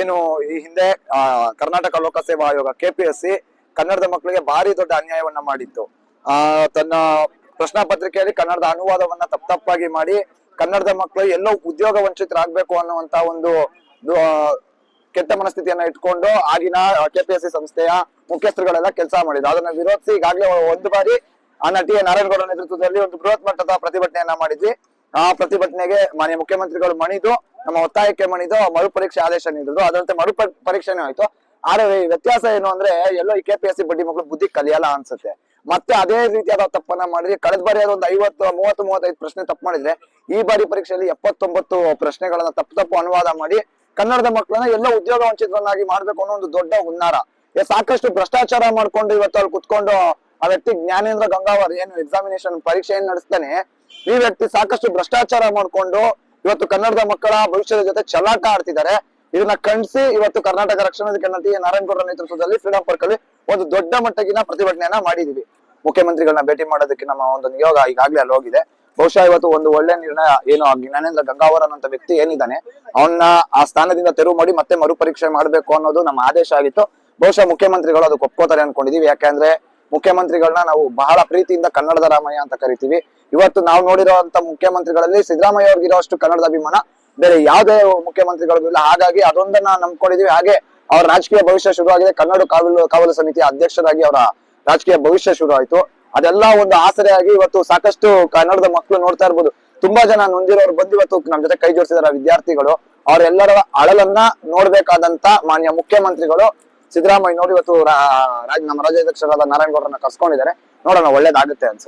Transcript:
ಏನು ಈ ಹಿಂದೆ ಕರ್ನಾಟಕ ಲೋಕಸೇವಾ ಆಯೋಗ ಕೆಪಿಎಸ್ಸಿ ಕನ್ನಡದ ಮಕ್ಕಳಿಗೆ ಭಾರಿ ದೊಡ್ಡ ಅನ್ಯಾಯವನ್ನ ಮಾಡಿತ್ತು. ಆ, ತನ್ನ ಪ್ರಶ್ನಾ ಪತ್ರಿಕೆಯಲ್ಲಿ ಕನ್ನಡದ ಅನುವಾದವನ್ನ ತಪ್ಪ ತಪ್ಪಾಗಿ ಮಾಡಿ, ಕನ್ನಡದ ಮಕ್ಕಳು ಎಲ್ಲೋ ಉದ್ಯೋಗ ವಂಚಿತರಾಗಬೇಕು ಅನ್ನುವಂತ ಒಂದು ಕೆಟ್ಟ ಮನಸ್ಥಿತಿಯನ್ನ ಇಟ್ಕೊಂಡು ಆಗಿನ ಕೆಪಿಎಸ್ಸಿ ಸಂಸ್ಥೆಯ ಮುಖ್ಯಸ್ಥರುಗಳೆಲ್ಲ ಕೆಲಸ ಮಾಡಿದ್ರು. ಅದನ್ನ ವಿರೋಧಿಸಿ ಈಗಾಗಲೇ ಒಂದು ಬಾರಿ ಆ ನಟಿ ನಾರಾಯಣಗೌಡ ನೇತೃತ್ವದಲ್ಲಿ ಒಂದು ಬೃಹತ್ ಮಟ್ಟದ ಪ್ರತಿಭಟನೆಯನ್ನ ಮಾಡಿದ್ವಿ. ಆ ಪ್ರತಿಭಟನೆಗೆ ಮಾನ್ಯ ಮುಖ್ಯಮಂತ್ರಿಗಳು ಮಣಿದು ನಮ್ಮ ಒತ್ತಾಯಕ್ಕೆ ಮಣಿದು ಮರು ಪರೀಕ್ಷೆ ಆದೇಶ ನೀಡಿದ್ರು. ಅದರಂತೆ ಮರು ಪ- ಪರೀಕ್ಷೆನೂ ಆಯ್ತು. ಆದ್ರೆ ವ್ಯತ್ಯಾಸ ಏನು ಅಂದ್ರೆ ಎಲ್ಲೋ ಈ ಕೆಪಿಎಸ್ಸಿ ಬಡ್ಡಿ ಮಕ್ಕಳು ಬುದ್ಧಿ ಕಲಿಯಲ್ಲ ಅನ್ಸುತ್ತೆ. ಮತ್ತೆ ಅದೇ ರೀತಿಯಾದ ತಪ್ಪನ್ನ ಮಾಡಿದ್ರೆ ಕಳೆದ ಬಾರಿ ಒಂದು ಐವತ್ತು, ಮೂವತ್ತು, ಮೂವತ್ತೈದು ಪ್ರಶ್ನೆ ತಪ್ಪು ಮಾಡಿದ್ರೆ ಈ ಬಾರಿ ಪರೀಕ್ಷೆಯಲ್ಲಿ ಎಪ್ಪತ್ತೊಂಬತ್ತು ಪ್ರಶ್ನೆಗಳನ್ನ ತಪ್ಪು ತಪ್ಪು ಅನುವಾದ ಮಾಡಿ ಕನ್ನಡದ ಮಕ್ಕಳನ್ನ ಎಲ್ಲ ಉದ್ಯೋಗ ವಂಚಿತರನ್ನಾಗಿ ಮಾಡ್ಬೇಕು ಅನ್ನೋ ಒಂದು ದೊಡ್ಡ ಹುನ್ನಾರ. ಸಾಕಷ್ಟು ಭ್ರಷ್ಟಾಚಾರ ಮಾಡ್ಕೊಂಡು ಇವತ್ತು ಅಲ್ಲಿ ಕುತ್ಕೊಂಡು ಆ ವ್ಯಕ್ತಿ ಜ್ಞಾನೇಂದ್ರ ಗಂಗಾವರ್ ಏನು ಎಕ್ಸಾಮಿನೇಷನ್ ಪರೀಕ್ಷೆ ಏನ್ ನಡೆಸ್ತಾನೆ, ಈ ವ್ಯಕ್ತಿ ಸಾಕಷ್ಟು ಭ್ರಷ್ಟಾಚಾರ ಮಾಡ್ಕೊಂಡು ಇವತ್ತು ಕನ್ನಡದ ಮಕ್ಕಳ ಭವಿಷ್ಯದ ಜೊತೆ ಚಲಾಟ ಆಡ್ತಿದ್ದಾರೆ. ಇದನ್ನ ಖಂಡಿಸಿ ಇವತ್ತು ಕರ್ನಾಟಕ ರಕ್ಷಣಾ ವೇದಿಕೆ ನಟಿ ನಾರಾಯಣಗೌಡ ನೇತೃತ್ವದಲ್ಲಿ ಫ್ರೀಡಂ ಪಾರ್ಕ್ ಅಲ್ಲಿ ಒಂದು ದೊಡ್ಡ ಮಟ್ಟಗಿನ ಪ್ರತಿಭಟನೆಯನ್ನ ಮಾಡಿದೀವಿ. ಮುಖ್ಯಮಂತ್ರಿಗಳನ್ನ ಭೇಟಿ ಮಾಡೋದಕ್ಕೆ ನಮ್ಮ ಒಂದು ನಿಯೋಗ ಈಗಾಗಲೇ ಅಲ್ಲಿ ಹೋಗಿದೆ. ಬಹುಶಃ ಇವತ್ತು ಒಂದು ಒಳ್ಳೆ ನಿರ್ಣಯ ಏನು ಜ್ಞಾನೇಂದ್ರ ಗಂಗಾವರ್ ಅನ್ನೋ ವ್ಯಕ್ತಿ ಏನಿದ್ದಾನೆ, ಅವನ್ನ ಆ ಸ್ಥಾನದಿಂದ ತೆರವು ಮಾಡಿ ಮತ್ತೆ ಮರುಪರೀಕ್ಷೆ ಮಾಡಬೇಕು ಅನ್ನೋದು ನಮ್ಮ ಆದೇಶ ಆಗಿತ್ತು. ಬಹುಶಃ ಮುಖ್ಯಮಂತ್ರಿಗಳು ಅದಕ್ಕೆ ಒಪ್ಕೋತಾರೆ ಅನ್ಕೊಂಡಿದೀವಿ. ಯಾಕಂದ್ರೆ ಮುಖ್ಯಮಂತ್ರಿಗಳನ್ನ ನಾವು ಬಹಳ ಪ್ರೀತಿಯಿಂದ ಕನ್ನಡದ ರಾಮಯ್ಯ ಅಂತ ಕರಿತೀವಿ. ಇವತ್ತು ನಾವು ನೋಡಿರುವಂತ ಮುಖ್ಯಮಂತ್ರಿಗಳಲ್ಲಿ ಸಿದ್ದರಾಮಯ್ಯ ಅವ್ರಿಗೆ ಇರೋಷ್ಟು ಕನ್ನಡದ ಅಭಿಮಾನ. ಬೇರೆ ಯಾವುದೇ ಮುಖ್ಯಮಂತ್ರಿಗಳಿಗೂ ಇಲ್ಲ ಹಾಗಾಗಿ ಅದೊಂದನ್ನ ನಂಬ್ಕೊಂಡಿದೀವಿ. ಹಾಗೆ ಅವರ ರಾಜಕೀಯ ಭವಿಷ್ಯ ಶುರುವಾಗಿದೆ. ಕನ್ನಡ ಕಾವಲು ಕಾವಲು ಸಮಿತಿಯ ಅಧ್ಯಕ್ಷರಾಗಿ ಅವರ ರಾಜಕೀಯ ಭವಿಷ್ಯ ಶುರು ಆಯ್ತು ಅದೆಲ್ಲ ಒಂದು ಆಸರೆಯಾಗಿ ಇವತ್ತು ಸಾಕಷ್ಟು ಕನ್ನಡದ ಮಕ್ಕಳು ನೋಡ್ತಾ ಇರ್ಬೋದು. ತುಂಬಾ ಜನ ನೊಂದಿರೋರು ಬಂದು ಇವತ್ತು ನಮ್ ಜೊತೆ ಕೈ ಜೋಡಿಸಿದಾರೆ ವಿದ್ಯಾರ್ಥಿಗಳು. ಅವರೆಲ್ಲರ ಅಳಲನ್ನ ನೋಡ್ಬೇಕಾದಂತ ಮಾನ್ಯ ಮುಖ್ಯಮಂತ್ರಿಗಳು ಸಿದ್ದರಾಮಯ್ಯ ನೋಡಿ ಇವತ್ತು ರಾ- ನಮ್ಮ ರಾಜ್ಯಾಧ್ಯಕ್ಷರಾದ ನಾರಾಯಣಗೌಡರನ್ನ ಕರ್ಸ್ಕೊಂಡಿದ್ದಾರೆ. ನೋಡೋಣ ಒಳ್ಳೇದಾಗುತ್ತೆ ಅನ್ಸುತ್ತೆ.